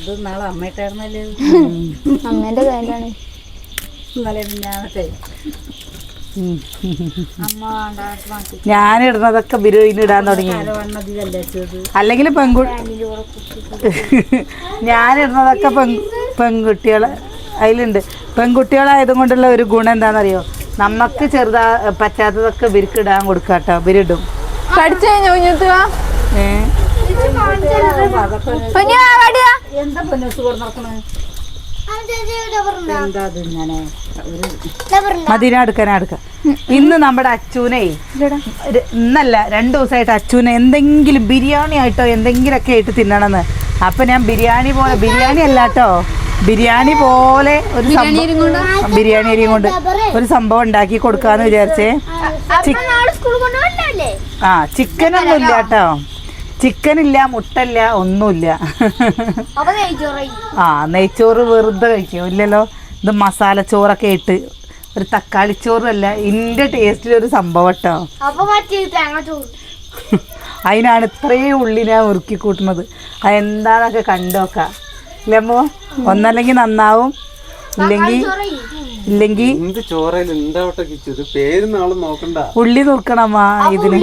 ഇത് നാളെ അമ്മയിട്ടായിരുന്നല്ലേ അമ്മേന്റെ കാര്യമാണ് ഇന്നലെ ഞാനത്തെ അമ്മ മാറ്റി. ഞാനിടുന്നതൊക്കെ ബിരുവിന് ഇടാൻ തുടങ്ങി. തല വണ്ണതിലല്ലേ വെച്ചത്? അല്ലെങ്കിൽ പെൺകു ഞാനിടുന്നതൊക്കെ പെൺ പെൺകുട്ടികൾ അതിലുണ്ട്. പെൺകുട്ടികളായത് കൊണ്ടുള്ള ഒരു ഗുണം എന്താണെന്നറിയോ? നമുക്ക് ചെറുതാ പറ്റാത്തതൊക്കെ ഇവർക്ക് ഇടാൻ കൊടുക്കാട്ടോ. ഇവരിടും. പഠിച്ചു കഴിഞ്ഞു കുഞ്ഞുത്ത് വാ ഏ അതൊക്കെ കുഞ്ഞു എന്താ പൊന്നൂസ് കൊണ്ട് നടക്കണത് എന്താ മദീന ഇന്ന് നമ്മുടെ അച്ചൂനെ ഇന്നല്ല രണ്ടു ദിവസമായിട്ട് അച്ചൂനെ എന്തെങ്കിലും ബിരിയാണി ആയിട്ടോ എന്തെങ്കിലുമൊക്കെ ആയിട്ട് തിന്നണമെന്ന്. അപ്പൊ ഞാൻ ബിരിയാണി പോലെ ബിരിയാണി അല്ലാട്ടോ ബിരിയാണി പോലെ ഒരു ബിരിയാണി അരിയും കൊണ്ട്? ഒരു സംഭവം ഉണ്ടാക്കി കൊടുക്കാന്ന് വിചാരിച്ചേ. ആ ചിക്കനൊന്നും ഇല്ല കേട്ടോ. ചിക്കൻ ഇല്ല മുട്ടല്ല ഒന്നുമില്ല ആ നെയ്ച്ചോറ് വെറുതെ കഴിക്കും. ഇല്ലല്ലോ ഇത് മസാല ചോറൊക്കെ ഇട്ട് ഒരു തക്കാളി ചോറല്ല ഇന്റെ ടേസ്റ്റിൽ ഒരു സംഭവം കേട്ടോ അപ്പൊ മറ്റേ തേങ്ങ ചോറ്. അതിനാണ് ഇത്രയും ഉള്ളി ഞാൻ ഉറുക്കി കൂട്ടുന്നത് അതെന്താന്നൊക്കെ കണ്ടോക്കാം ഇല്ലമ്മോ ഒന്നല്ലെങ്കിൽ നന്നാവും. ഇല്ലെങ്കിൽ ഇല്ലെങ്കിൽ നാളെ നോക്കണ്ട. ഉള്ളി ഇതിന്.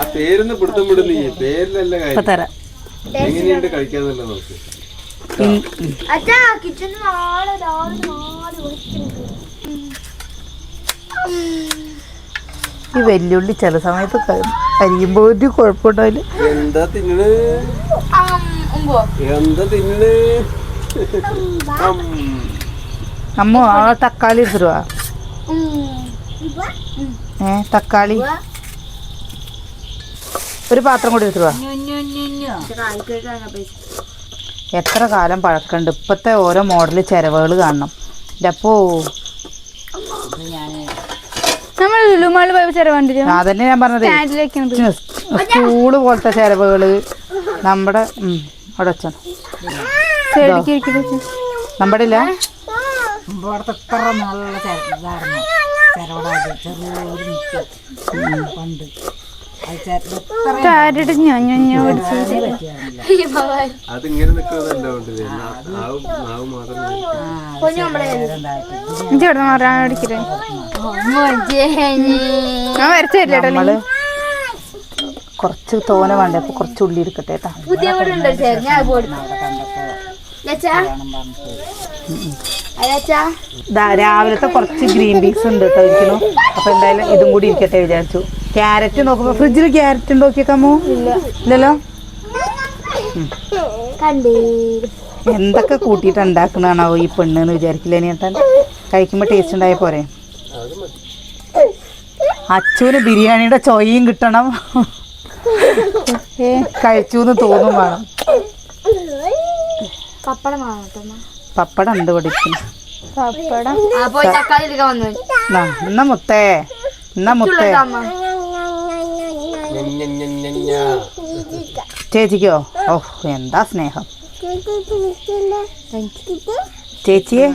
ആ പേരിന്ന് പിടുത്തം പേരിലല്ല കാര്യം. തരാം. എങ്ങനെയുണ്ട്. അച്ഛാ കിച്ചണിൽ നാളെ രാവിലെ നാല് മണിക്കുണ്ട് ഈ വെല്ലുള്ളി ചില സമയത്ത് കരിയുമ്പോ ഒരു കുഴപ്പമുണ്ടാവില്ല. എന്താ തിന്നണ്? എന്താ തിന്നണ്. അമ്മ ആ തക്കാളി എടുത്തിരുവാ ഏ തക്കാളി. ഒരു പാത്രം കൂടി എടുത്തിരുവാ എത്ര കാലം പഴക്കമുണ്ട് ഇപ്പത്തെ ഓരോ മോഡൽ ചിരവുകൾ കാണണം. എന്റെ അപ്പോ. നമ്മൾ ലുലുമാൾ അതന്നെ ഞാൻ പറഞ്ഞത്. സ്കൂൾ പോലത്തെ ചിരവുകൾ നമ്മുടെ അവിടെ നമ്മുടെ ഇല്ല? നല്ല ചെറിയൊരു പണ്ട്. അത് ചെ- കാരിട്ട് ഞാൻ ഞാൻ ഞാൻ ഇത്രേ പറ്റിയായിരുന്നില്ല. അതിങ്ങനെ നിൽക്കുന്നതല്ല കൊണ്ടില്ലേ നാവും നാവും മാത്രം ഉണ്ടായിട്ട്. എനിക്ക് ഇവിടെ മാറാൻ അടിക്കട്ടെ ഞാൻ വരച്ചു തരില്ല കേട്ടോ നമ്മൾ കുറച്ച് തോന വേണ്ട? അപ്പൊ കുറച്ച് ഉള്ളി എടുക്കട്ടെ പുതിയ രാവിലത്തെ കുറച്ച് ഗ്രീൻ പീസ് ഉണ്ട് കേട്ടോ ഇരിക്കണു അപ്പൊ എന്തായാലും ഇതും കൂടി ഇരിക്കട്ടെ വിചാരിച്ചു. ക്യാരറ്റ് നോക്കുമ്പോ ഫ്രിഡ്ജിൽ ക്യാരറ്റ് ഉണ്ടോ നോക്കിയേക്കാമോ ഇല്ലല്ലോ? എന്തൊക്കെ കൂട്ടിയിട്ട് ഉണ്ടാക്കണാണോ ഈ പെണ്ണ് എന്ന് വിചാരിക്കില്ല ചേട്ടൻ കഴിക്കുമ്പോൾ ടേസ്റ്റ് ഉണ്ടായ പോരെ. അച്ചുവിന് ബിരിയാണിയുടെ ചൊയ്യും കിട്ടണം. കഴിച്ചു എന്ന് തോന്നും വേണം. പപ്പടം ഉണ്ട് പഠിക്കും. പപ്പടം. എന്നാ മുത്തേ. എന്നാ മുത്തേ. ചേച്ചിക്കോ? ഓ എന്താ സ്നേഹം? ചേച്ചിയെ?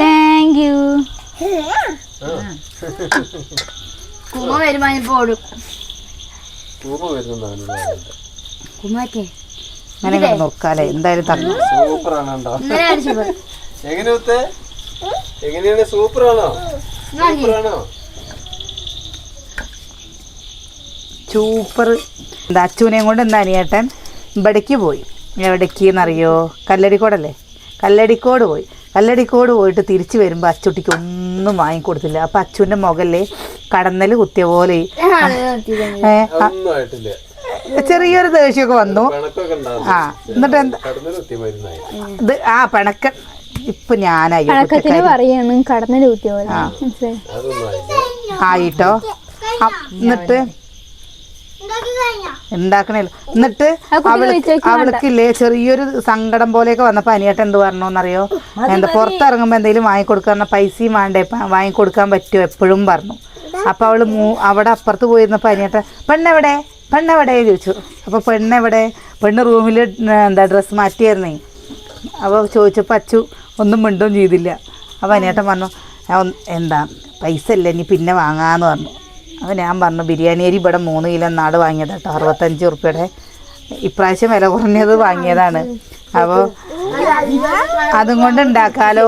Thank you. കുമ വരുമാനം ഇപ്പൊ ഓടും അങ്ങനെ നോക്കാലേ എന്തായാലും തന്നു സൂപ്പറാണ് എങ്ങനെ എങ്ങനെയാണ്? സൂപ്പറാണോ? സൂപ്പറാണോ? സൂപ്പർ. എന്താ അച്ചുവിനെയും കൊണ്ട് എന്താ അനിയേട്ടൻ? ഇവിടേക്ക് പോയി. എവിടേക്ക് എന്നറിയോ കല്ലടിക്കോടല്ലേ? കല്ലടിക്കോട് പോയി. കല്ലടിക്കോട് പോയിട്ട് തിരിച്ചു വരുമ്പോൾ അച്ചുട്ടിക്ക് ഒന്നും വാങ്ങിക്കൊടുത്തില്ല. അപ്പം അച്ചുവിന്റെ മുകളിൽ കടന്നൽ കുത്തിയ പോലെ. ചെറിയൊരു ദേഷ്യമൊക്കെ വന്നു. ആ എന്നിട്ട് എന്താ? ആ പിണക്ക. ഇപ്പൊ ഞാനായി കണക്കത്തിന് പറയാണ് കടന്നു കൂട്ടിയ പോലെ മനസ്സിലായി? അതൊന്നും ആയില്ല ആയിട്ടോ? ആ, എന്നിട്ട്? ഉണ്ടാക്കണില്ല എന്നിട്ട് അവൾക്ക് അവൾക്കില്ലേ ചെറിയൊരു സങ്കടം പോലെയൊക്കെ വന്നപ്പോ അനിയേട്ടൻ എന്ത് പറഞ്ഞോന്നറിയോ എന്താ പുറത്തിറങ്ങുമ്പോ എന്തെങ്കിലും വാങ്ങിക്കൊടുക്കാൻ പൈസയും വേണ്ടേ? വാങ്ങിക്കൊടുക്കാൻ പറ്റുമോ? എപ്പോഴും പറഞ്ഞു. അപ്പൊ അവൾ മൂ അവിടെ അപ്പുറത്ത് പോയിരുന്നപ്പോ അനിയേട്ടൻ പെണ്ണെവിടെ? പെണ്ണെവിടെ? ചോദിച്ചു. അപ്പൊ പെണ്ണെവിടെ? പെണ്ണ് റൂമിൽ എന്താ ഡ്രസ്സ് മാറ്റിയായിരുന്നേ. അപ്പോൾ ചോദിച്ചപ്പോൾ അച്ചു ഒന്നും മിണ്ടും ചെയ്തില്ല. അപ്പോൾ അനിയേട്ടൻ പറഞ്ഞു "ഞാൻ എന്താ പൈസ ഇല്ല ഇനി പിന്നെ വാങ്ങാന്ന് പറഞ്ഞു. അപ്പോൾ ഞാൻ പറഞ്ഞു ബിരിയാണി അരി ഇവിടെ മൂന്ന് കിലോ നാട് വാങ്ങിയത് കേട്ടോ അറുപത്തഞ്ച് ഉറുപ്പ്യയുടെ. ഇപ്രാവശ്യം വില കുറഞ്ഞത് വാങ്ങിയതാണ്. അപ്പോൾ അതും കൊണ്ട് ഉണ്ടാക്കാലോ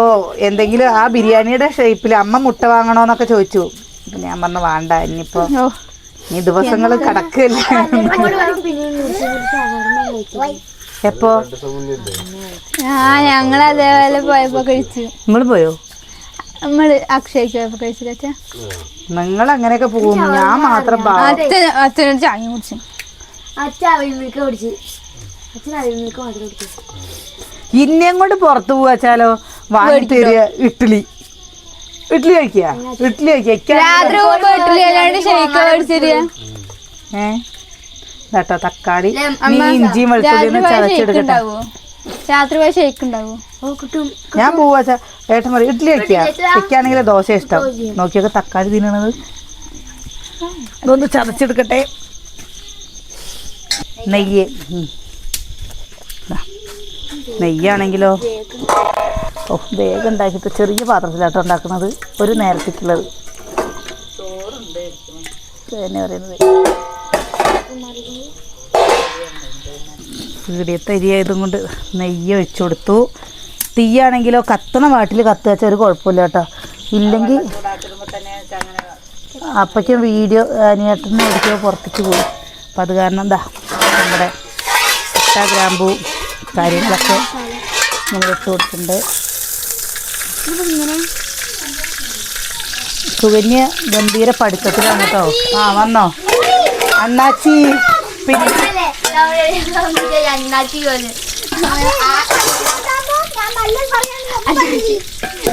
എന്തെങ്കിലും ആ ബിരിയാണിയുടെ ഷേപ്പിൽ അമ്മ മുട്ട വാങ്ങണോന്നൊക്കെ ചോദിച്ചു. അപ്പം ഞാൻ പറഞ്ഞു വേണ്ട ഇനിയിപ്പോൾ ഇനി ഈ ദിവസങ്ങൾ കടക്കില്ല. എപ്പോ? ആ ഞങ്ങൾ അതേപോലെ പോയപ്പോ കഴിച്ചു. നിങ്ങൾ പോയോ? നമ്മൾ അക്ഷയ്ക്ക് പോയപ്പോ കഴിച്ചില്ല അച്ഛാ നിങ്ങൾ അങ്ങനെയൊക്കെ പോകും ഞാൻ മാത്രം അച്ഛനോട് ചായ കുടിച്ചു. അച്ഛൻ അവിൽമിൽക്ക് കുടിച്ച്. അച്ഛൻ അവിൽമിൽക്ക് മാത്രം കുടിച്ചു. ഇന്നേം കൊണ്ട് പുറത്തു പോവാച്ചാലോ വാങ്ങി തരിക ഇഡ്ഡലി. ഇഡ്ഡലി കഴിക്കുക ഇഡ്ഡലി കഴിക്കുക രാത്രി ഇഡ്ഡലി അല്ലാണ്ട് ഷെയ്ക്ക് മേടിച്ചില്ല ഏ? കേട്ടോ തക്കാളി. ഇഞ്ചി ഇഞ്ചിയും വെളുത്തുള്ളിയും ചതച്ചെടുക്കട്ടെ രാത്രി പോയ ഞാൻ പോവാ ഏട്ടൻ പറയും ഇഡ്ഡലി കഴിക്കുക വെക്കുകയാണെങ്കിൽ ദോശ ഇഷ്ടം. നോക്കിയൊക്കെ തക്കാളി തിന്നണത്. ഇതൊന്ന് ചതച്ചെടുക്കട്ടെ. നെയ്യ്. ദാ. നെയ്യാണെങ്കിലോ? ഓ വേഗം ഉണ്ടാക്കിയിട്ട് ചെറിയ പാത്രത്തിലാട്ടോ ഉണ്ടാക്കുന്നത്. ഒരു നേരത്തേക്കുള്ളത്. തന്നെ പറയുന്നത് പീടിയത്തെ അരിയായതും കൊണ്ട് നെയ്യ് വെച്ചു കൊടുത്തു. തീയാണെങ്കിലോ കത്തണ വാട്ടിൽ കത്ത് വെച്ചാൽ ഒരു കുഴപ്പമില്ല കേട്ടോ. ഇല്ലെങ്കിൽ അപ്പയ്ക്കും വീഡിയോ അനിയേട്ടനെ എവിടേക്കോ പുറത്തേക്ക് പോയി. അപ്പം അത് കാരണം എന്താ നമ്മുടെ പട്ട ഗ്രാമ്പു കാര്യങ്ങളൊക്കെ നമ്മൾ ഇട്ട് കൊടുത്തിട്ടുണ്ട്. സുകന്യ ഗംഭീര പഠിത്തത്തിലാണ് കേട്ടോ. ആ വന്നോ? അണ്ണാച്ചി പിന്നെ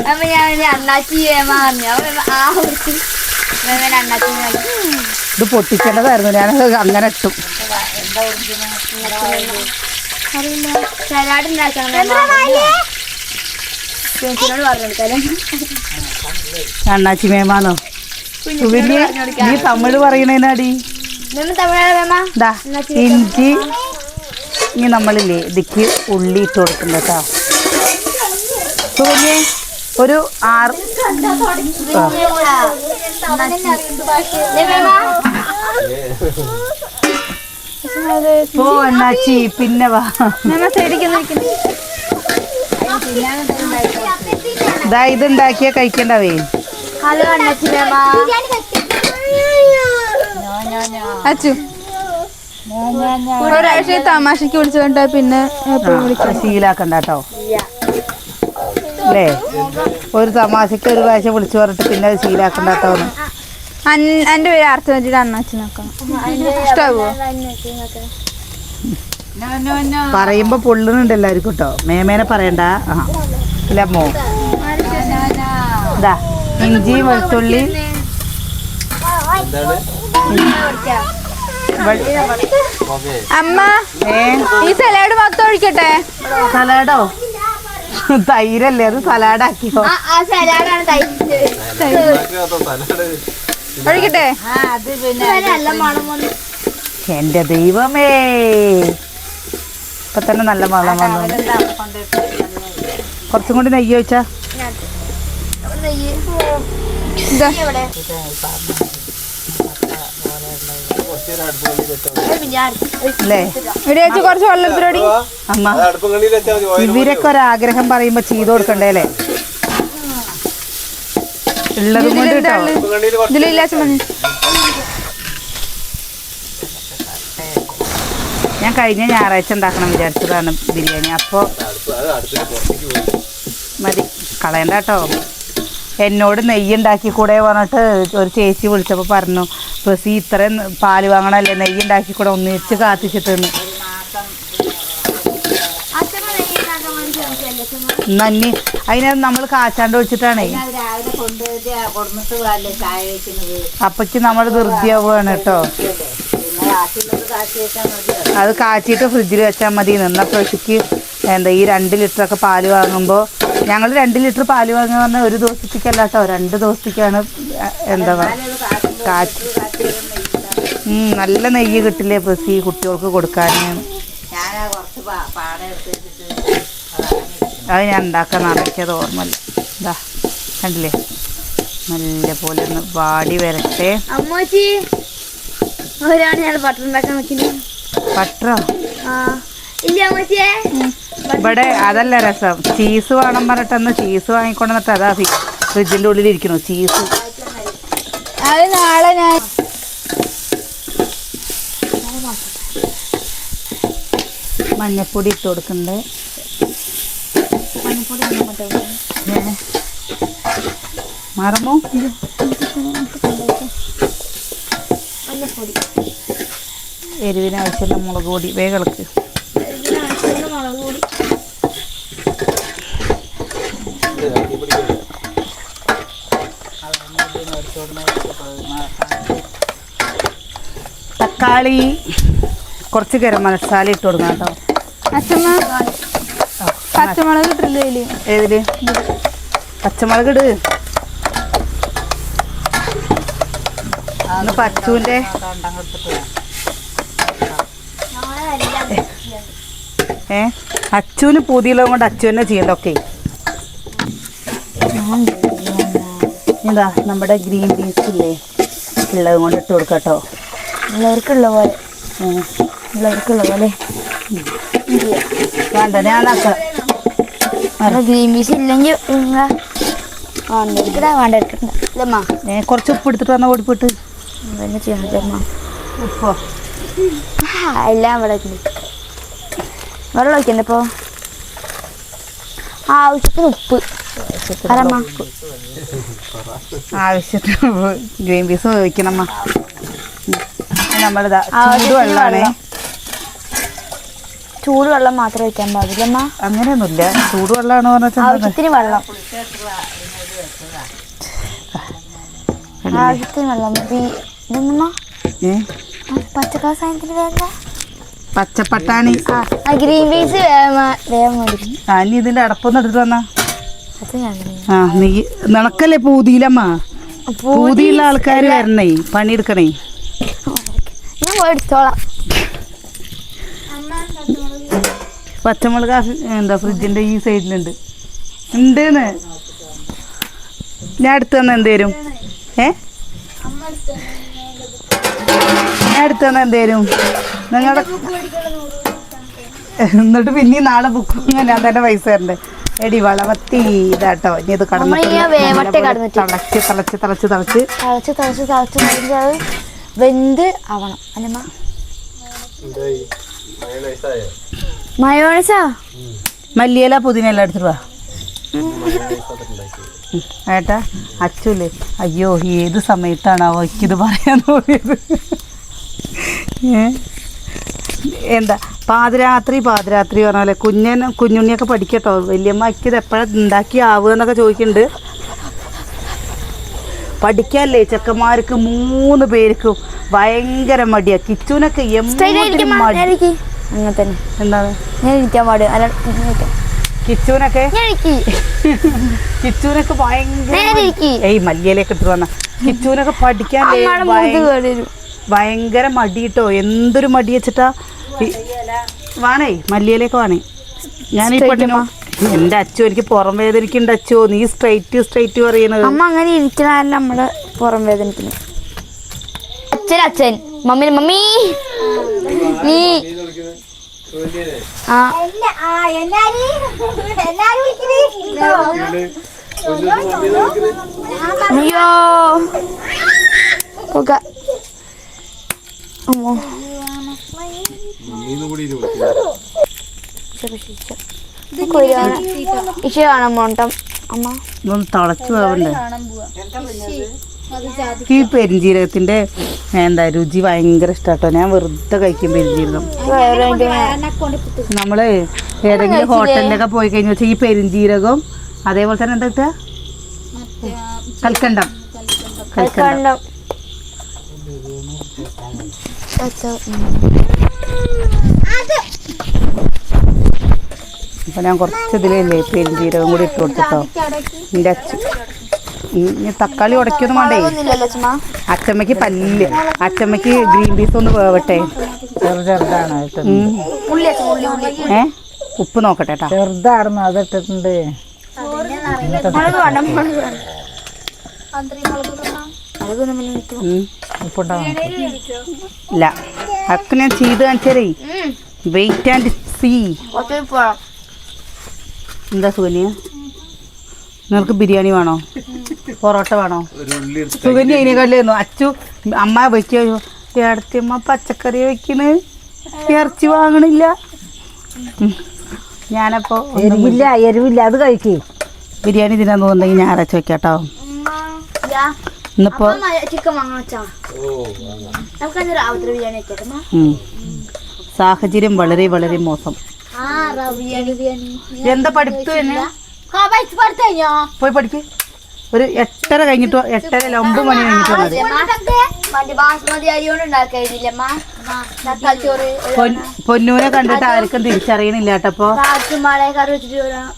അപ്പൊ ഞാൻ അണ്ണാച്ചി പറഞ്ഞു ആ. ഇത് പൊട്ടിക്കേണ്ടതായിരുന്നു. ഞാനത് അങ്ങനെ ഇട്ടു. അണ്ണാച്ചി മേമാണോ നീ തമിഴ് പറയണേനാടി? ഇഞ്ചി ഇനി നമ്മളില്ലേ ഇതിക്ക് ഉള്ളി ഇട്ട് കൊടുക്കുന്നത് കേട്ടോ. ഒരു ആറ്. പോ അണ്ണാച്ചി പിന്നെ വാ. ഇതാ ഇത് ഉണ്ടാക്കിയാ കഴിക്കണ്ടവേ. ഹലോ അണ്ണാച്ചി അച്ചു. ഒരാഴ്ച തമാശക്ക് വിളിച്ചു കണ്ടാ പിന്നെ ശീലാക്കണ്ട കേട്ടോ അല്ലേ? ഒരു തമാശക്ക് ഒരു പ്രാവശ്യം വിളിച്ചു പറഞ്ഞിട്ട് പിന്നെ അത് ശീലാക്കണ്ട കേട്ടോ. എന്റെ പേര് അർത്ഥം വെച്ചിട്ട് അണ്ണാച്ചി നോക്കാം ഇഷ്ടാവോ? പറയുമ്പോ പൊള്ളുന്നുണ്ട് എല്ലാവർക്കും കേട്ടോ. മേമേനെ പറയണ്ട. ആ. ഇല്ല മോ. ഇതാ ഇഞ്ചി വെളുത്തുള്ളി. അമ്മ ഈ സലാഡ് മൊത്തം ഒഴിക്കട്ടെ? സലാഡോ? തൈരല്ലേ അത് സലാഡാക്കിയോ? ആ സലാഡാണ് തയ്ച്ചത് ഒഴിക്കട്ടെ? എന്റെ ദൈവമേ. ഇപ്പൊ തന്നെ നല്ല മണം വന്നു. കുറച്ചും കൂടി നെയ്യ് വെച്ചാ ഇതാ. അല്ലേ? ഇവിടെ വെച്ച് കുറച്ച് അമ്മ. ഇവരൊക്കെ ഒരാഗ്രഹം പറയുമ്പോ ചെയ്തു കൊടുക്കണ്ടേ അല്ലേ? ഉള്ളത് കൊണ്ട് ഞാൻ കഴിഞ്ഞ ഞായറാഴ്ച ഉണ്ടാക്കണം വിചാരിച്ചതാണ് ബിരിയാണി. അപ്പോൾ മതി. കളയണ്ട കേട്ടോ. എന്നോട് നെയ്യ് ഉണ്ടാക്കി കൂടെ പറഞ്ഞിട്ട് ഒരു ചേച്ചി വിളിച്ചപ്പോൾ പറഞ്ഞു പ്രസി ഇത്രയും പാൽ വാങ്ങണല്ലേ? നെയ്യ് ഉണ്ടാക്കി കൂടെ ഒന്നിച്ച് കാത്തിച്ചിട്ടെന്ന് നന്ദി അതിനെ നമ്മൾ കാച്ചാണ്ട് വെച്ചിട്ടാണേ. അപ്പക്ക് നമ്മൾ ധൃതിയാവുകയാണ് കേട്ടോ. അത് കാച്ചിട്ട് ഫ്രിഡ്ജിൽ വെച്ചാൽ മതി നിന്ന പ്രശിക്ക് എന്താ ഈ രണ്ട് ലിറ്ററൊക്കെ പാൽ വാങ്ങുമ്പോൾ ഞങ്ങൾ രണ്ട് ലിറ്റർ പാൽ വാങ്ങുക പറഞ്ഞാൽ ഒരു ദിവസത്തേക്കല്ല കേട്ടോ രണ്ട് ദിവസത്തേക്കാണ് എന്താ കാറ്റ്. നല്ല നെയ്യ് കിട്ടില്ലേ പ്രസി കുട്ടികൾക്ക് കൊടുക്കാനാണ് അത് ഞാൻ ഉണ്ടാക്കാൻ നടക്കിയത് ഓർമ്മല്ല ഇതാ കണ്ടില്ലേ? നല്ല പോലെ ഒന്ന് വാടി വരട്ടെ. ബട്ടർ ഉണ്ടാക്കാൻ ആ ഇല്ല അമ്മച്ചിയെ? ഇവിടെ അതല്ല രസം. ചീസ് വേണം പറഞ്ഞിട്ടന്ന് ചീസ് വാങ്ങിക്കൊണ്ടെന്നിട്ട് അതാ ഫ്രിഡ്ജിന്റെ ഉള്ളിൽ ഇരിക്കുന്നു. ചീസ് അത് നാളെ ഞാൻ മഞ്ഞപ്പൊടി ഇട്ട് കൊടുക്കണ്ടേ. മറമോ? എരിവിനാവശ്യമുള്ള മുളക് പൊടി വേഗളക്ക് തക്കാളി കുറച്ച് ഗരം മസാല ഇട്ട് കൊടുക്കണം കേട്ടോ. പച്ചമുളക്? ഇട്ടില്ല ഏതിൽ? പച്ചമുളക് ഇട്. അന്ന് പച്ചുവിന്റെ ഏ അച്ചുവിന് പുതിയുള്ളത് കൊണ്ട് അച്ചു തന്നെ ചെയ്യണ്ടൊക്കെ ഇതാ നമ്മുടെ ഗ്രീൻ പീസ് ഇല്ലേ? ഉള്ളത് കൊണ്ട് ഇട്ട് കൊടുക്കട്ടോ ഉള്ളവർക്കുള്ള പോലെ. ഉള്ളവർക്കുള്ള പോലെ. വേണ്ട ഞാനാക്കാം ഗ്രീൻ പീസ് ഇല്ലെങ്കിൽ കുറച്ച് ഉപ്പ് എടുത്തിട്ട് വന്ന ഓടിപ്പിട്ട് ഉപ്പോ? എല്ലാം ഇവിടെ വെള്ളം ഒഴിക്കണ്ട ഇപ്പോ? ആവശ്യത്തിന് ഉപ്പ്. ആവശ്യത്തിന് ഗ്രീൻ പീസ് വേവിക്കണമ്മ നമ്മളിതാ ചൂടുവെള്ളമാണേ ചൂടുവെള്ളം മാത്രമേ വയ്ക്കാൻ പാടില്ല അങ്ങനെയൊന്നുമില്ല. ചൂടുവെള്ളമാണോ ആവശ്യത്തിന് വെള്ളം. ആവശ്യത്തിന് വെള്ളം പച്ചക്കറ സാധനത്തിന് വേണ്ട പച്ചപ്പട്ടാണി. ഗ്രീൻ പീസ് ആ നീ ഇതിന്റെ അടപ്പൊന്നും എടുത്തിട്ട് വന്നാ. ആ നീ നടക്കല്ലേ പൂതിയിലമ്മ പൂതിയുള്ള ആൾക്കാർ വരണേ പണിയെടുക്കണേ. എടുത്തോളാം. പച്ചമുളക് എന്താ ഫ്രിഡ്ജിന്റെ ഈ സൈഡിലുണ്ട്. ഉണ്ടെന്ന്. ഞാൻ അടുത്ത് തന്നെ എന്തേരും ഏ? ഞാൻ അടുത്ത് തന്നെ എന്തേരും നിങ്ങളുടെ എന്നിട്ട് പിന്നെ നാളെ ബുക്ക് ഞാൻ തന്നെ പൈസ തരണ്ടേ? എടി വളവത്തി ഇതാട്ടോ. ഇനി ഇത് കടന്നു തളച്ച് തളച്ച്. തളച്ച് തളച്ച് തളച്ച് തളച്ച് തളച്ച്. വെന്ത് ആവണം. അല്ലമ്മ മയോണസാ? മല്ലിയില പുതിന എല്ലാം എടുത്തിട്ട് വാ. ഏട്ടാ അച്ചുല്ലേ അയ്യോ ഏത് സമയത്താണാവോ എനിക്കിത് പറയാൻ തോന്നിയത്? എന്താ പാതിരാത്രി പാതിരാത്രി പറഞ്ഞാലേ കുഞ്ഞൻ കുഞ്ഞുണ്ണിയൊക്കെ പഠിക്കട്ടോ. വലിയമ്മ ഇത് എപ്പോഴാണ് ഉണ്ടാക്കി ആവുക എന്നൊക്കെ ചോദിക്കുന്നുണ്ട് പഠിക്കാല്ലേ ചെക്കന്മാർക്ക് മൂന്ന് പേർക്കും ഭയങ്കര മടിയാ. കിച്ചുനൊക്കെ അങ്ങനെ തന്നെ. എന്താണ്? ഞാൻ ഇരിക്കാൻ പാട് അല്ല കിച്ചുനൊക്കെ? ഇരിക്കി. കിച്ചുനൊക്കെ ഭയങ്കര നേരെ ഇരിക്കി. ഏയ് മല്ലിയിലേക്ക് ഇട്ട് വന്ന. കിച്ചുനൊക്കെ പഠിക്കാൻ ഭയങ്കര മടി കേട്ടോ എന്തൊരു മടി വെച്ചിട്ടാ? വാണേ മല്ലിയിലേക്ക് വേണേ. ഞാൻ ഈ പെണ്ണിനോ എന്റെ അച്ചു എനിക്ക് പുറം വേദനിക്കുന്നുണ്ട് അച്ചോ നീ സ്ട്രൈറ്റ് സ്ട്രൈറ്റ് പറയണത് അമ്മ അങ്ങനെ ഇരിക്കണല്ല നമ്മൾ പുറം വേദനിക്കുന്നു അച്ഛൻ അച്ഛൻ. Mummy mummy. നീ. ആ. അയ്യോ. പുക അമ്മോ. മമ്മീന്ന് കൂടി. ഇഷ കാണാൻ പോണ്ടം അമ്മ. ഇതൊന്ന് തിളച്ചു പോവണ്ടേ ഈ പെരിഞ്ജീരകത്തിന്റെ എന്താ രുചി ഭയങ്കര ഇഷ്ടാട്ടോ. ഞാൻ വെറുതെ കഴിക്കും പെരിഞ്ജീരകം നമ്മൾ ഏതെങ്കിലും ഹോട്ടലിലൊക്കെ പോയി കഴിഞ്ഞ വെച്ചാൽ ഈ പെരിഞ്ജീരകം അതേപോലെ തന്നെ എന്താ കിട്ടുക കൽക്കണ്ടം. കൽക്കണ്ടം. കണ്ടം അപ്പോൾ ഞാൻ കുറച്ച് ഇതിലില്ലേ പെരുംജീരകം കൂടി ഇട്ട് കൊടുത്തിട്ടോ. എന്റെ അച്ഛൻ ഇനി തക്കാളി ഉടക്കൊന്നും വേണ്ടേ? അച്ചമ്മക്ക് പല്ല്. അച്ചമ്മക്ക് ഗ്രീൻ പീസ് ഒന്ന് വേവട്ടെ. ചെറുതാണ് ഏ? ഉപ്പ് നോക്കട്ടെ കേട്ടോ അത് ഇട്ടിട്ടുണ്ട്. ഇല്ല. അതൊക്കെ ഞാൻ ചെയ്ത് കാണിച്ചാലേ വെയിറ്റ് ആൻഡ് സീ എന്താ സുകന്യ? നിങ്ങൾക്ക് ബിരിയാണി വേണോ? പൊറോട്ട വേണോ? സുകന്യ അതിനെക്കാട്ടിലായിരുന്നു. അച്ചു അമ്മ വെക്കോ ഇടത്തിയമ്മ പച്ചക്കറി വെക്കണ്. ഇറച്ചി വാങ്ങണില്ല. ഞാനപ്പോ എരിവില്ല എരിവില്ല. അത് കഴിക്കേ. ബിരിയാണി തിന്നാൻ തോന്നുന്നെങ്കിൽ ഞായറാഴ്ച വെക്കാട്ടോ ഇന്നിപ്പോ വെച്ചാ. സാഹചര്യം വളരെ വളരെ മോശം. എന്താ പഠിത്തു തന്നെ പോയി പഠിക്ക്. ഒരു എട്ടര കഴിഞ്ഞിട്ട് എട്ടര അല്ല ഒമ്പത് മണി കഴിഞ്ഞിട്ട് പൊന്നൂനെ കണ്ടിട്ട് ആർക്കും തിരിച്ചറിയണില്ല കേട്ടപ്പോ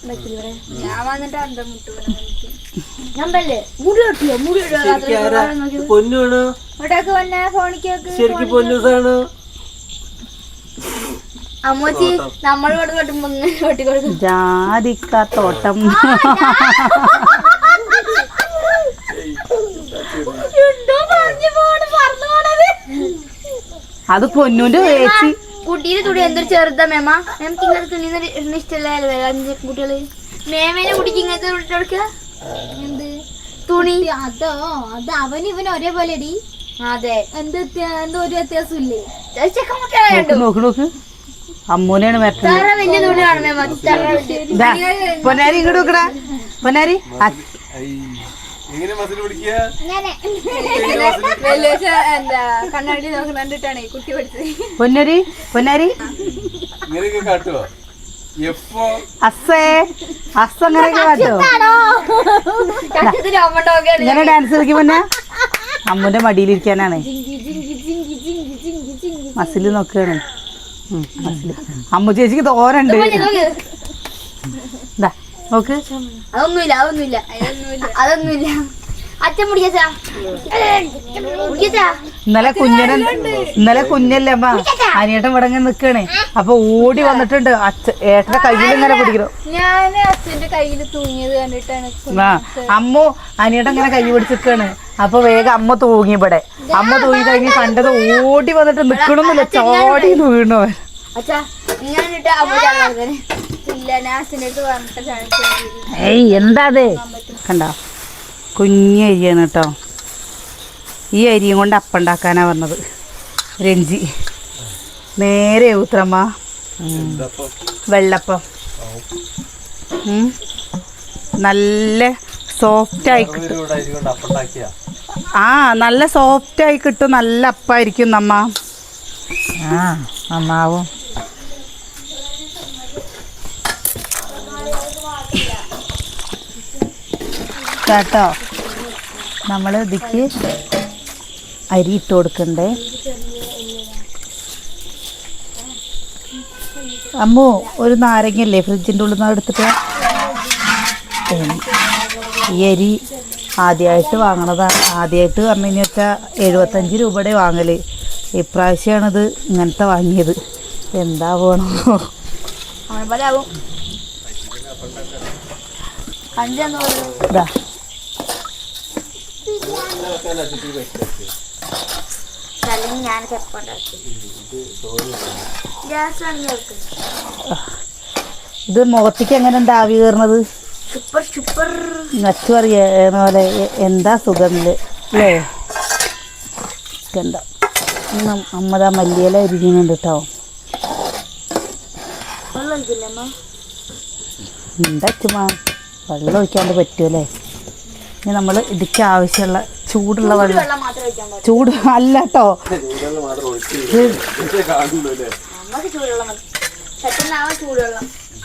വെക്ക് ശരിക്കും പൊന്നൂസാണോ? അമ്മച്ചി നമ്മൾ കൊട്ടുമ്പോ കൊട്ടിക്കൊടുക്കും ജാതിക്ക തോട്ടം അത് പൊന്നൂന്റെ ചേച്ചി കുട്ടീന്റെ തുണി എന്തൊരു ചെറുതാ മേമ. മേമക്ക് ഇങ്ങനത്തെ തുണി ഇഷ്ടമല്ലേ അഞ്ച് കുട്ടികൾ. മേമേനെ കുട്ടിക്ക് ഇങ്ങനത്തെ തുണി കൊടുക്കുക എന്ത്? തുണി. അതോ? അത് അവൻ ഇവൻ ഒരേപോലെ അടി അതെ. എന്ത് എന്തോ ഒരു വ്യത്യാസം ഇല്ലേ ചെക്കൻ കുട്ടികളെ നോക്ക് നോക്ക് നോക്ക്. അമ്മൂനെയാണ് വരട്ടുന്നത് പൊന്നാരി ഇങ്ങോട്ട് നോക്കടാ പൊന്നാരി എങ്ങനെ മസിൽ പിടിക്കുക? കണ്ണാടി കണ്ടിട്ടാണ് കുട്ടി പഠിച്ചത്. പൊന്നാരി പൊന്നാരി. ഇങ്ങനെയൊക്കെ കാട്ടുവോ? എപ്പോ? അസ്സേ അസ്സ അങ്ങനെയൊക്കെ ഇങ്ങനെ ഡാൻസ് കളിക്കും പൊന്ന? അമ്മൂന്റെ മടിയിലിരിക്കാനാണ്. മസിൽ നോക്കുകയാണ് അമ്മു ചേച്ചിക്ക് തോരണ്ട്. നോക്ക്. അതൊന്നുമില്ല അതൊന്നുമില്ല. അതൊന്നുമില്ല. അച്ഛൻ മുടിക്കാ മുടിക്കാ ഇന്നലെ കുഞ്ഞനെ ഇന്നലെ കുഞ്ഞല്ലേ അമ്മ? അനിയേട്ടൻ ഇവിടെ നിക്കണേ. അപ്പൊ ഓടി വന്നിട്ടുണ്ട്. അച്ഛ ഏട്ടന്റെ കയ്യിൽ ഇങ്ങനെ പിടിക്കണം. ഞാൻ അച്ഛന്റെ കയ്യിൽ തൂങ്ങിയത് കണ്ടിട്ടാണ് ആ അമ്മു അനിയേട്ടൻ ഇങ്ങനെ കൈ പിടിച്ചിരിക്കാണ് അപ്പൊ വേഗം അമ്മ തൂങ്ങി ഇവിടെ. അമ്മ തൂങ്ങി കഴിഞ്ഞ് കണ്ടത് ഓടി വന്നിട്ട് നിക്കണമെന്നില്ല ചോടി വീണു അവൻ. അച്ഛാ ഞാനിട്ട് അമ്മ ഇല്ല അടുത്ത് പറഞ്ഞിട്ട് ഏയ് എന്താ അത് കണ്ടോ? കുഞ്ഞു അരിയാണ് കേട്ടോ. ഈ അരിയും കൊണ്ട് അപ്പുണ്ടാക്കാനാ വന്നത്. പറഞ്ഞത് രഞ്ജി. നേരെ ഊത്രമ്മ വെള്ളപ്പം. ഉം. നല്ല സോഫ്റ്റ് ആയി കിട്ടും. ഒരു കൂടെ കൊണ്ട് അപ്പുണ്ടാക്കിയ? ആ നല്ല സോഫ്റ്റ് ആയി കിട്ടും. നല്ല അപ്പായിരിക്കും നമ്മ. ആ നന്നാവും. കേട്ടോ നമ്മൾ ഇതിക്ക് അരി ഇട്ട് കൊടുക്കണ്ടേ. അമ്മു ഒരു നാരങ്ങല്ലേ ഫ്രിഡ്ജിന്റെ ഉള്ളിൽ നിന്ന് എടുത്തിട്ട്? ഈ അരി ആദ്യമായിട്ട് വാങ്ങണതാണ് ആദ്യമായിട്ട് പറഞ്ഞു കഴിഞ്ഞാൽ വെച്ചാൽ എഴുപത്തഞ്ച് രൂപയുടെ വാങ്ങൽ ഇപ്രാവശ്യമാണിത് ഇങ്ങനത്തെ വാങ്ങിയത്. എന്താ പോണോ? അഞ്ചാ ഇതാ ഞാൻ ഇത് മുഖത്തേക്ക് എങ്ങനെ ഉണ്ട് ആവി സൂപ്പർ നച്ചു പറയുന്ന പോലെ എന്താ സുഖമില്ല അല്ലേ കണ്ട? അമ്മതാ മല്ലിയില ഇരിക്കുന്നുണ്ട് കേട്ടോ എന്താ ചുമ്മാ വെള്ളം ഒഴിക്കാണ്ട് പറ്റുമല്ലേ ഇനി നമ്മൾ ഇതിക്ക് ആവശ്യമുള്ള ചൂടുള്ള വെള്ളം. ചൂട് അല്ല കേട്ടോ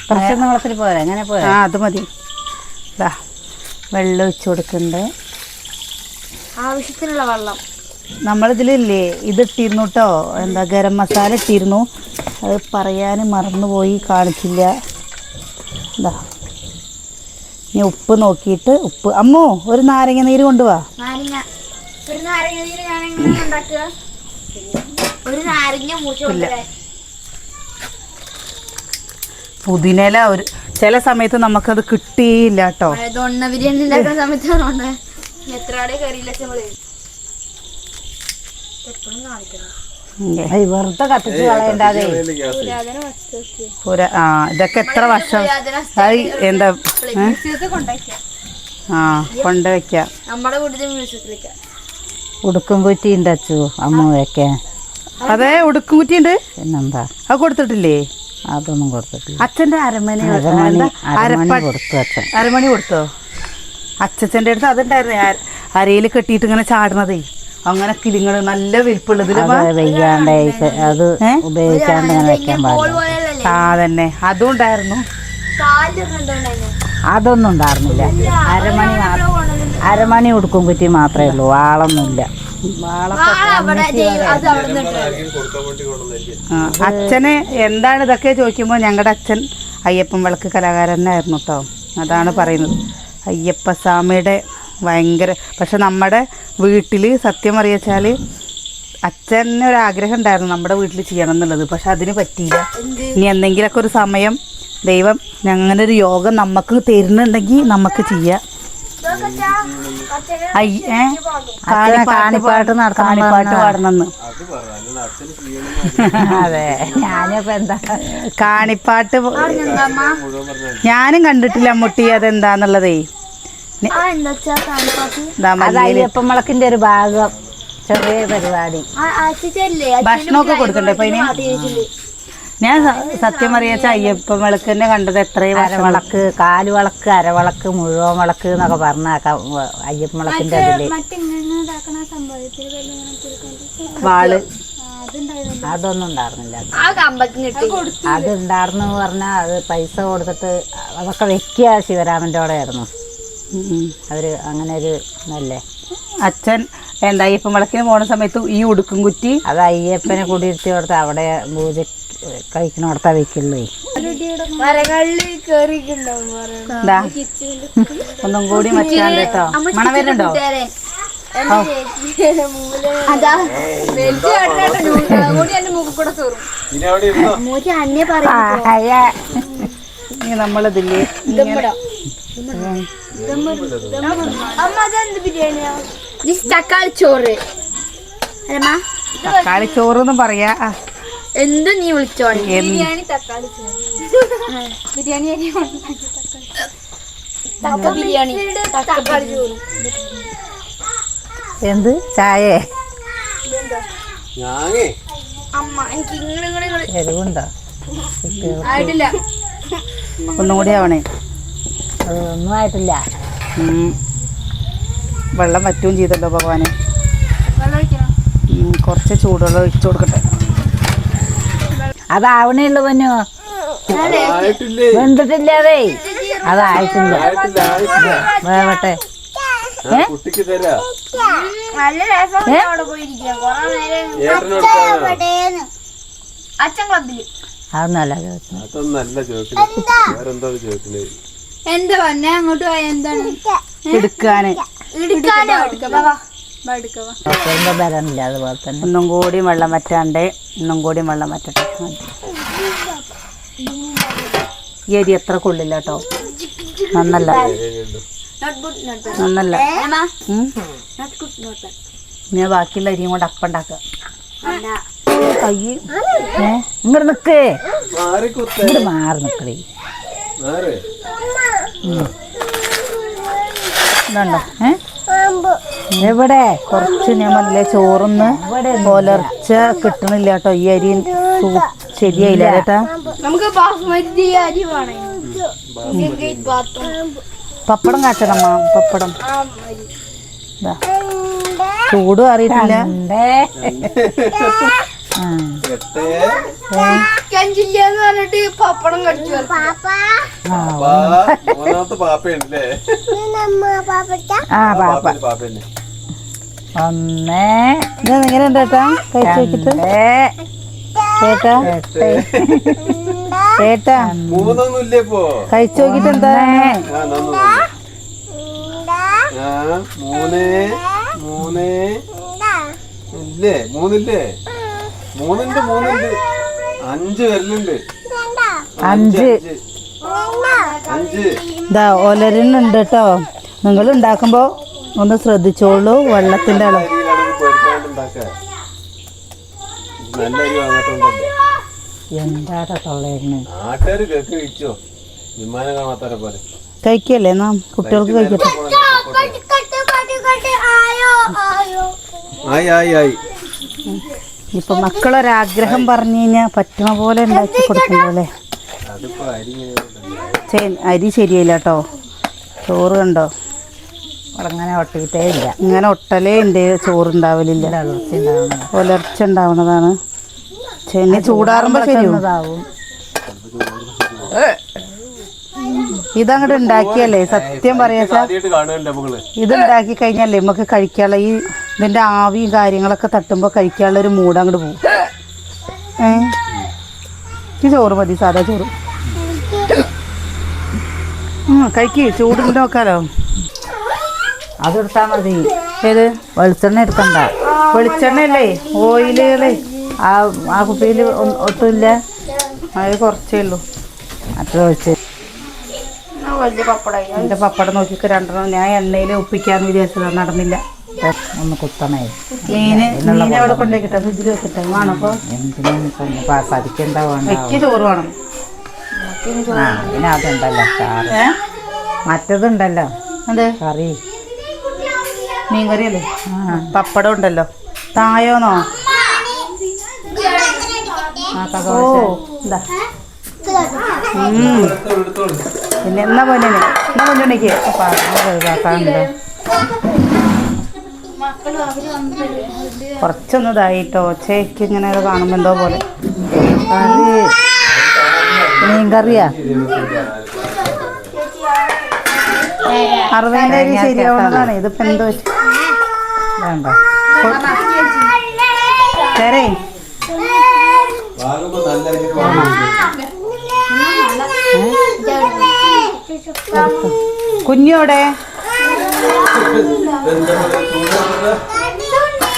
പ്രശ്നം വെള്ളത്തിൽ പോരാ എങ്ങനെ പോരാ. ആ അത് മതി. ഇതാ വെള്ളം ഒഴിച്ചു കൊടുക്കുന്നുണ്ട്. ആവശ്യത്തിനുള്ള വെള്ളം. നമ്മളിതിലില്ലേ ഇതിട്ടിരുന്നു കേട്ടോ എന്താ ഗരം മസാല ഇട്ടിരുന്നു. അത് പറയാൻ മറന്നുപോയി കാണിച്ചില്ല. ഇതാ ഇനി ഉപ്പ് നോക്കിയിട്ട് ഉപ്പ്. അമ്മോ ഒരു നാരങ്ങ നീര് കൊണ്ടുവാ. പുതിനയില ഒരു ചില സമയത്ത് നമുക്കത് കിട്ടിയില്ല കേട്ടോ ബിരിയാണി ഉണ്ടാക്കുന്ന സമയത്ത് എത്ര നമ്മൾ എപ്പോഴും കാണിക്കണം. വെറുതെ കത്തിച്ച് കളയണ്ടാതെ. പുര ആ ഇതൊക്കെ എത്ര വർഷം? അത് എന്താ? ആ കൊണ്ട വെക്കാം ഉടുക്കും കുറ്റി ഉണ്ട് അച്ചു വെക്കാൻ അതെ ഉടുക്കും കുറ്റി ഉണ്ട് പിന്നെന്താ? അത് കൊടുത്തിട്ടില്ലേ? അതൊന്നും കൊടുത്തിട്ടില്ല. അച്ഛന്റെ അരമണി അരമണി കൊടുത്തു അച്ഛൻ. അരമണി കൊടുത്തോ? അച്ഛന്റെ അടുത്ത് അതുണ്ടായിരുന്നു. അരയിൽ കെട്ടിയിട്ട് ഇങ്ങനെ ചാടണതേ അങ്ങനെ കിളിങ്ങൾ നല്ല വലിപ്പുള്ളതിൽ അത് വെയ്യാണ്ട് അത് ഏ? ഉപയോഗിക്കാണ്ട് ഇങ്ങനെ വെക്കാൻ പാടില്ല. ആ തന്നെ അതും ഉണ്ടായിരുന്നു അതൊന്നും ഉണ്ടായിരുന്നില്ല. അരമണി അരമണി ഉടുക്കും കുറ്റി മാത്രമേ ഉള്ളൂ. വാളൊന്നുമില്ല. അച്ഛന് എന്താണ് ഇതൊക്കെ ചോദിക്കുമ്പോൾ ഞങ്ങളുടെ അച്ഛൻ അയ്യപ്പൻ വിളക്ക് കലാകാരനായിരുന്നു കേട്ടോ അതാണ് പറയുന്നത്. അയ്യപ്പ സ്വാമിയുടെ ഭയങ്കര പക്ഷെ നമ്മുടെ വീട്ടിൽ സത്യം അറിയിച്ചാൽ അച്ഛന് ഒരു ആഗ്രഹം ഉണ്ടായിരുന്നു നമ്മുടെ വീട്ടിൽ ചെയ്യണം എന്നുള്ളത് പക്ഷെ അതിന് പറ്റിയില്ല. ഇനി എന്തെങ്കിലുമൊക്കെ ഒരു സമയം ദൈവം അങ്ങനെ ഒരു യോഗം നമുക്ക് തരുന്നുണ്ടെങ്കിൽ നമുക്ക് ചെയ്യാം. കാണിപ്പാട്ട് കാണിപ്പാട്ട് പാടണമെന്ന് അത് ഞാനിപ്പോ എന്താ കാണിപ്പാട്ട് ഞാനും കണ്ടിട്ടില്ല മുട്ടി അതെന്താന്നുള്ളതേ. മല്ലിയില. ഒരു ഭാഗം. ചെറിയ പരിപാടി. ഭക്ഷണമൊക്കെ കൊടുക്കണ്ടേ ഇപ്പൊ ഞാൻ സത്യം അറിയാച്ച അയ്യപ്പ വിളക്ക് തന്നെ കണ്ടത് എത്രയും അരവിളക്ക് കാലുവിളക്ക് അരവിളക്ക് മുഴുവൻ വിളക്ക് എന്നൊക്കെ പറഞ്ഞാക്കാം അയ്യപ്പ വിളക്കിന്റെ അതിൽ. വാൾ. അതൊന്നും ഉണ്ടായിരുന്നില്ല. അത് ഉണ്ടായിരുന്നു പറഞ്ഞാൽ അത് പൈസ കൊടുത്തിട്ട് അതൊക്കെ വെക്കുക ശിവരാമന്റെ കൂടെ ആയിരുന്നു ഉം ഉം. അങ്ങനെ ഒരു ഇതല്ലേ? അച്ഛൻ എന്താ അയ്യപ്പൻ വിളക്കിന് പോണ സമയത്ത് ഈ ഉടുക്കും കുറ്റി അത് അയ്യപ്പനെ കുടിയിരുത്തി കൊടുത്ത് അവിടെ പൂജ കഴിക്കണോടത്താ വെക്കുള്ളൂ ഒന്നും കൂടി മച്ചാണ്ട് കേട്ടോ. മണം വരുന്നുണ്ടോ? അതാ. കൂടി എന്റെ മുഖം കൂടെ തോറും. ഇനി അവിടെ ഇരുന്നോ? മൂച്ച അന്നെ പറയും ഇനി നമ്മളിതില്ലേ? തക്കാളി ചോറ്. എന്ന് പറയാ. എന്ത് നീ വിളിച്ചോ എന്ത്? ബിരിയാണി തക്കാളി ചോറ്. ബിരിയാണി തക്ക ബിരിയാണി. തക്കാളി ചോറ്. എന്ത്? ചായേ? എരിവുണ്ടോ? ഒന്നും കൂടി ആവണേ. ഒന്നും ആയിട്ടില്ല. വെള്ളം വറ്റുകയും ചെയ്തല്ലോ ഭഗവാനെ. വെള്ളം ഒഴിക്കണം? ഉം, കുറച്ച് ചൂടുവെള്ളം ഒഴിച്ചു കൊടുക്കട്ടെ. അതാവണേ ഉള്ളു പന്നു ആയിട്ടില്ലേ വെന്തിട്ടില്ലാതെ അതായിട്ടില്ല. വേവട്ടെ. അതൊന്നല്ല ചോദിച്ചു അതൊന്നല്ല ചോദിക്കുന്നത് വേറെന്തോ ചോദിക്കുന്നത് എന്താ പറഞ്ഞ അങ്ങോട്ട് പോയ എന്താണ്? എടുക്കാന്. എടുക്കാനോ? എടുക്കവാ അതുപോലെ തന്നെ. ഒന്നും കൂടി വെള്ളം വറ്റാണ്ടേ ഒന്നും കൂടി വെള്ളം വറ്റട്ടെ. ഈ അരി എത്ര കൊള്ളില്ല കേട്ടോ. നന്നല്ല. നന്നല്ല. ഞാൻ ബാക്കിയുള്ള അരിയും കൊണ്ട് അപ്പം ഉണ്ടാക്കുക. അല്ല. കയ്യ്. ഏ? ഇങ്ങോട്ട് നിക്കേ. ഇങ്ങോട്ട് മാറി നിക്കടി ഇതുണ്ടോ? ഏ? എവിടെ? കുറച്ച് ഞാൻ പറഞ്ഞില്ലേ ചോറൊന്ന്. പുലർച്ച കിട്ടണില്ല കേട്ടോ. ഈ അരി ശരിയായില്ല ചേട്ടാ. നമുക്ക് ബാത്റൂം പപ്പടം കാച്ചണമ്മ പപ്പടം. ദാ. ചൂടും അറിയിട്ടില്ല പറഞ്ഞിട്ട് പപ്പടം കടിച്ചു മൂന്നാമത്തെ പാപ്പയുണ്ടല്ലേ ആ പാപ്പ പാപ്പ പാപ്പന്നെ ഒന്ന് ഇത് എങ്ങനെ ഉണ്ട് ചേട്ടാ കഴിച്ചു രണ്ട് ചേട്ടാ ചേട്ടാ മൂന്നൊന്നും ഇല്ലേ ഇപ്പോ കഴിച്ചു നോക്കിട്ട് എന്താ മൂന്ന് മൂന്ന് ഇല്ലേ മൂന്നില്ലേ മൂന്നുണ്ട് മൂന്നുണ്ട്. അഞ്ച് വരലുണ്ട് അഞ്ച്. അഞ്ച് ഇതാ ഒലരുന്നുണ്ട് കേട്ടോ നിങ്ങൾ ഉണ്ടാക്കുമ്പോൾ ഒന്ന് ശ്രദ്ധിച്ചോളൂ വെള്ളത്തിന്റെ അളവ്. എന്താടാ തൊള്ളേന്ന് കഴിക്കല്ലേ നാം കുട്ടികൾക്ക് കഴിക്കട്ടെ? ആയി ആയി ആയി. ഇപ്പൊ മക്കളൊരാഗ്രഹം പറഞ്ഞു കഴിഞ്ഞാൽ പറ്റുന്ന പോലെ ഉണ്ടാക്കി കൊടുക്കണ്ടല്ലേ അരി ശരിയല്ല കേട്ടോ. ചോറ് കണ്ടോ? അങ്ങനെ ഒട്ടിയിട്ടേ ഇല്ല. ഇങ്ങനെ ഒട്ടലേ ഉണ്ട് ചോറ് ഉണ്ടാവലില്ല പുലർച്ച ഉണ്ടാവുന്നതാണ് ചെന്നി ചൂടാറുമ്പോ ശരിയാവും. ഇതങ്ങോട്ട് ഉണ്ടാക്കിയല്ലേ? സത്യം പറയാ വെച്ചാ ആദ്യമായിട്ട് കാണുകയല്ലേ നമ്മൾ? ഇത് ഉണ്ടാക്കി കഴിഞ്ഞാലേ നമുക്ക് കഴിക്കാനുള്ള ഈ ഇതിന്റെ ആവിയും കാര്യങ്ങളൊക്കെ തട്ടുമ്പോൾ കഴിക്കാനുള്ള ഒരു മൂഡ് അങ്ങോട്ട് പോകും ഏ? ഈ ചോറ് മതി സാധാ ചോറ്. കഴിക്ക് ചൂടുണ്ട് നോക്കാലോ. അതെടുത്താൽ മതി. ഏത്? വെളിച്ചെണ്ണ എടുക്കണ്ട. വെളിച്ചെണ്ണയല്ലേ? ഓയിലുകളേ. ആ ആ കുപ്പിയിൽ ഒട്ടുമില്ല അത് കുറച്ചേ ഉള്ളൂ. അത്ര ഒഴിച്ച്. എന്റെ പപ്പടം നോക്കിക്ക് രണ്ടെണ്ണം ഞാൻ എണ്ണയിൽ ഒപ്പിക്കാന്ന് വിചാരിച്ചത് നടന്നില്ല. ഒന്ന് കുത്തണേ. അവിടെ ഫ്രിഡ്ജിൽ വെക്കട്ടെ ചോറ് വേണം. ആ പിന്നെ അതുണ്ടല്ലോ മറ്റതുണ്ടല്ലോ അതെ കറി. മീൻ കറിയല്ലേ പപ്പടം ഉണ്ടല്ലോ. തായോന്നോ? ഓ തകോ ഉം. പിന്നെ എന്നാ പോലെ എന്നാ പൊന്നുണ്ടെങ്കിൽ ഒഴിവാക്കാനുണ്ടോ കുറച്ചൊന്ന് ഇതായിട്ടോ. ചേക്ക് ഇങ്ങനെ കാണുമ്പോൾ എന്തോ പോലെ. കറി മീൻ കറിയാ അറുപതിന്റെ അരി ശരിയാവുന്നതാണ് ഇതിപ്പോ എന്തോ വേണ്ട. അരി വാങ്ങും. കുഞ്ഞോടെ?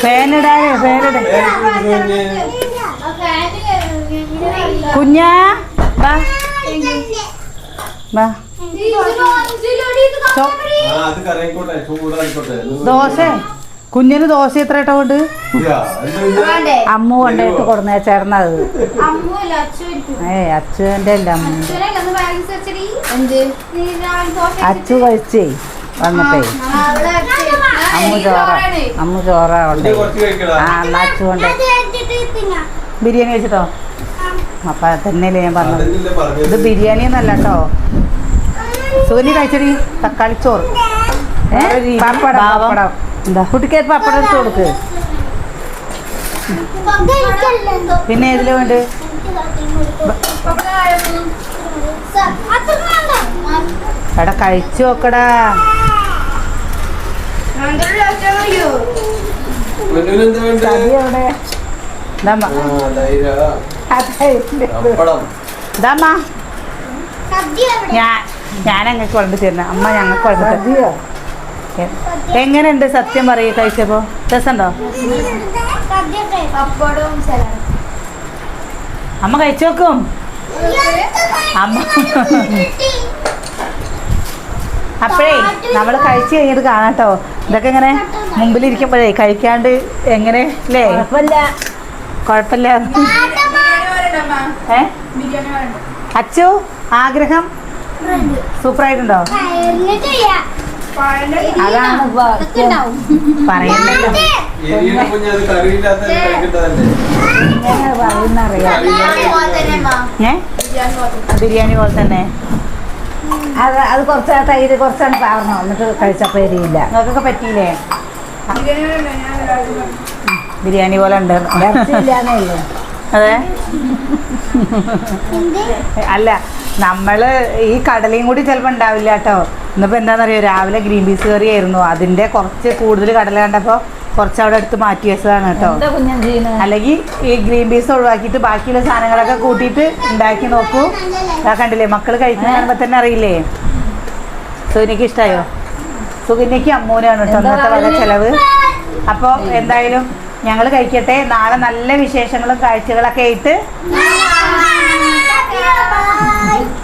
ഫാനിടാതെ ഫാനിട ചൂടുള്ളത് ഫാനിടാനേ ഫാനിടേ കുഞ്ഞാ ദോശ. കുഞ്ഞിന് ദോശ എത്ര ഇട്ട കൊണ്ട്? അമ്മ കൊണ്ടിട്ട് കൊടുന്ന ചേർന്നത്. ഏ അച്ഛന്റെ അല്ല അമ്മ. അച്ചു കഴിച്ചേ വന്നിട്ടേ. അമ്മ ചോറ അമ്മ ചോറ ഉണ്ട് ആ എന്നാ അച്ചു കൊണ്ട്. ബിരിയാണി കഴിച്ചിട്ടോ? അപ്പൊ തന്നെയല്ലേ ഞാൻ പറഞ്ഞത്. ഇത് ബിരിയാണി എന്നല്ല കേട്ടോ. സൂര്യ കഴിച്ചടി തക്കാളി ചോറ്. ഏ? പപ്പടം, പപ്പടം. എന്താ കുട്ടിക്ക് പപ്പടം എടുത്ത് കൊടുക്ക്. പിന്നെ ഏതിലെ വേണ്ട എടാ കഴിച്ചു നോക്കടാ. ഞാൻ ഞങ്ങൾക്ക് കൊണ്ടു തരുന്ന അമ്മ ഞങ്ങൾക്ക് വളർന്നു സദ്യയോ? എങ്ങനെയുണ്ട് സത്യം പറയൂ കഴിച്ചപ്പോ? രസമുണ്ടോ? അമ്മ കഴിച്ചു നോക്കും. അമ്മ അപ്പോഴേ നമ്മൾ കഴിച്ചു കഴിഞ്ഞിട്ട് കാണാട്ടോ ഇതൊക്കെ ഇങ്ങനെ മുമ്പിലിരിക്കുമ്പോഴേ കഴിക്കാണ്ട് എങ്ങനെ അല്ലേ കുഴപ്പമില്ല. കുഴപ്പമില്ല. ഏ? അച്ചു ആഗ്രഹം? സൂപ്പറായിട്ടുണ്ടോ? അതാണ് പറയണ്ടല്ലോ. ഏ? ബിരിയാണി പോലെ. തന്നെ. അത് അത് കുറച്ച് തൈര് കുറച്ചാണ് പാർന്നോ എന്നിട്ട് കഴിച്ചപ്പോ എരിയില്ല. നിങ്ങൾക്കൊക്കെ പറ്റിയില്ലേ? ബിരിയാണി പോലെ ഉണ്ട്. ഇറച്ചിയില്ലാന്നേ അതെ? അല്ല നമ്മൾ ഈ കടലയും കൂടി ചിലപ്പോൾ ഉണ്ടാവില്ല കേട്ടോ. ഇന്നിപ്പോൾ എന്താണെന്നറിയോ രാവിലെ ഗ്രീൻ പീസ് കറി ആയിരുന്നു അതിന്റെ കുറച്ച് കൂടുതൽ കടല കണ്ടപ്പോൾ കുറച്ച് അവിടെ എടുത്ത് മാറ്റി വെച്ചതാണ് കേട്ടോ. അല്ലെങ്കിൽ ഈ ഗ്രീൻ പീസ് ഒഴിവാക്കിയിട്ട് ബാക്കിയുള്ള സാധനങ്ങളൊക്കെ കൂട്ടിയിട്ട് ഉണ്ടാക്കി നോക്കൂ. ആ കണ്ടില്ലേ? മക്കൾ കഴിക്കുന്ന കാണുമ്പോൾ തന്നെ അറിയില്ലേ? സുനിക്ക് ഇഷ്ടമായോ സുകന്യക്ക് അമ്മൂനാണ് കേട്ടോ അന്നത്തെ വക ചെലവ്. അപ്പോൾ എന്തായാലും ഞങ്ങൾ കഴിക്കട്ടെ. നാളെ നല്ല വിശേഷങ്ങളും കാഴ്ചകളൊക്കെ ആയിട്ട്. 拜拜。